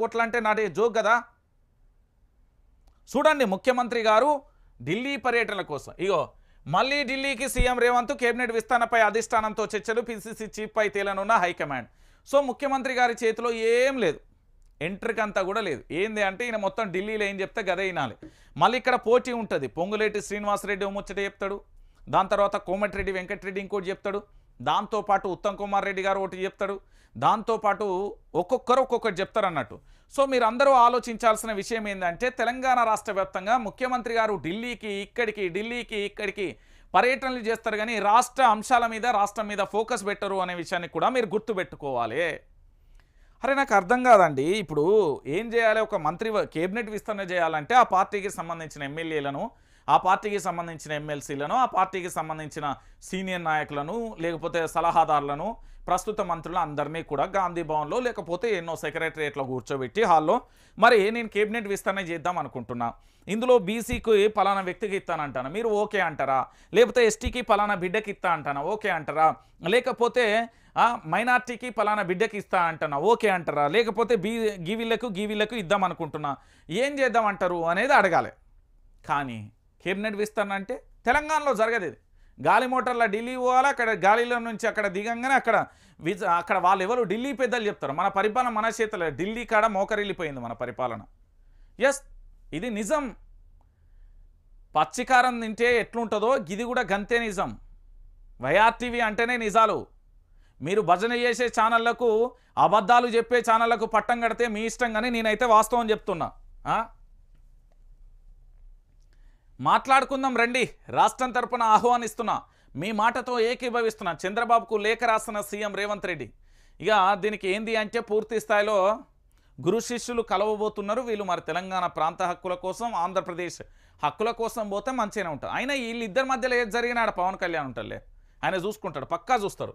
కోట్లు అంటే నాటి జోక్ కదా? చూడండి ముఖ్యమంత్రి గారు ఢిల్లీ పర్యటన కోసం. ఇగో మళ్ళీ ఢిల్లీకి సీఎం రేవంత్ కేబినెట్ విస్తరణపై అధిష్టానంతో చర్చలు పిసిసి చీఫ్ పై తేలనున్న హైకమాండ్ సో ముఖ్యమంత్రి గారి చేతిలో ఏం లేదు. ఎంట్రీకి అంతా కూడా లేదు. ఏంది అంటే ఈయన మొత్తం ఢిల్లీలో ఏం చెప్తే గదే వినాలి. మళ్ళీ ఇక్కడ పోటీ ఉంటుంది. పొంగులేటి శ్రీనివాసరెడ్డి ఓ ముచ్చట చెప్తాడు. దాని తర్వాత కోమటిరెడ్డి వెంకటరెడ్డి ఇంకోటి చెప్తాడు. దాంతోపాటు ఉత్తమ్ కుమార్ రెడ్డి గారు ఒకటి చెప్తాడు. దాంతోపాటు ఒక్కొక్కరు ఒక్కొక్కటి చెప్తారు అన్నట్టు సో మీరు అందరూ ఆలోచించాల్సిన విషయం ఏంటంటే తెలంగాణ రాష్ట్ర వ్యాప్తంగా ముఖ్యమంత్రి గారు ఢిల్లీకి ఇక్కడికి ఢిల్లీకి ఇక్కడికి పర్యటనలు చేస్తారు కానీ రాష్ట్ర అంశాల మీద రాష్ట్రం మీద ఫోకస్ పెట్టరు అనే విషయాన్ని కూడా మీరు గుర్తుపెట్టుకోవాలి. అరే నాకు అర్థం కాదండి. ఇప్పుడు ఏం చేయాలి? ఒక మంత్రి కేబినెట్ విస్తరణ చేయాలంటే ఆ పార్టీకి సంబంధించిన ఎమ్మెల్యేలను ఆ పార్టీకి సంబంధించిన ఎమ్మెల్సీలను ఆ పార్టీకి సంబంధించిన సీనియర్ నాయకులను లేకపోతే సలహాదారులను ప్రస్తుత మంత్రులు అందరినీ కూడా గాంధీ భవన్లో లేకపోతే ఎన్నో సెక్రటరియట్లో కూర్చోబెట్టి హాల్లో మరి నేను కేబినెట్ విస్తరణ చేద్దాం అనుకుంటున్నా. ఇందులో బీసీకి పలానా వ్యక్తికి ఇస్తానంటాను? మీరు ఓకే అంటారా? లేకపోతే ఎస్టీకి పలానా బిడ్డకి ఇస్తా అంటానా? ఓకే అంటారా? లేకపోతే మైనార్టీకి పలానా బిడ్డకి ఇస్తా అంటున్నా ఓకే అంటారా? లేకపోతే బీ గీవీళ్ళకు గీవీళ్ళకు ఇద్దాం అనుకుంటున్నా. ఏం చేద్దాం అంటారు అనేది అడగాలి. కానీ కేబినెట్ విస్తరణ అంటే తెలంగాణలో జరగదు ఇది. గాలి మోటార్ల ఢిల్లీ పోవాలి? అక్కడ గాలిలో నుంచి అక్కడ దిగంగానే అక్కడ విజ అక్కడ వాళ్ళు ఎవరు ఢిల్లీ పెద్దలు చెప్తారు. మన పరిపాలన మన చేతిలో. ఢిల్లీ కాడ మోకరిల్లిపోయింది మన పరిపాలన. ఎస్ ఇది నిజం. పచ్చికారం తింటే ఎట్లుంటుందో ఇది కూడా గంతే నిజం. వైఆర్టీవీ అంటేనే నిజాలు. మీరు భజన చేసే ఛానళ్ళకు అబద్ధాలు చెప్పే ఛానళ్ళకు పట్టం కడితే మీ ఇష్టం కానీ నేనైతే వాస్తవం చెప్తున్నా. మాట్లాడుకుందాం రండి. రాష్ట్రం తరపున ఆహ్వానిస్తున్నా మీ మాటతో ఏకీభవిస్తున్నా చంద్రబాబుకు లేఖ రాసిన సీఎం రేవంత్ రెడ్డి. ఇక దీనికి ఏంది అంటే పూర్తి స్థాయిలో గురు శిష్యులు కలవబోతున్నారు. వీళ్ళు మరి తెలంగాణ ప్రాంత హక్కుల కోసం ఆంధ్రప్రదేశ్ హక్కుల కోసం పోతే మంచిగానే ఉంటారు. అయినా వీళ్ళిద్దరి మధ్యలో ఏది జరిగినా ఆడ పవన్ కళ్యాణ్ ఉంటారులే ఆయన చూసుకుంటాడు పక్కా చూస్తారు.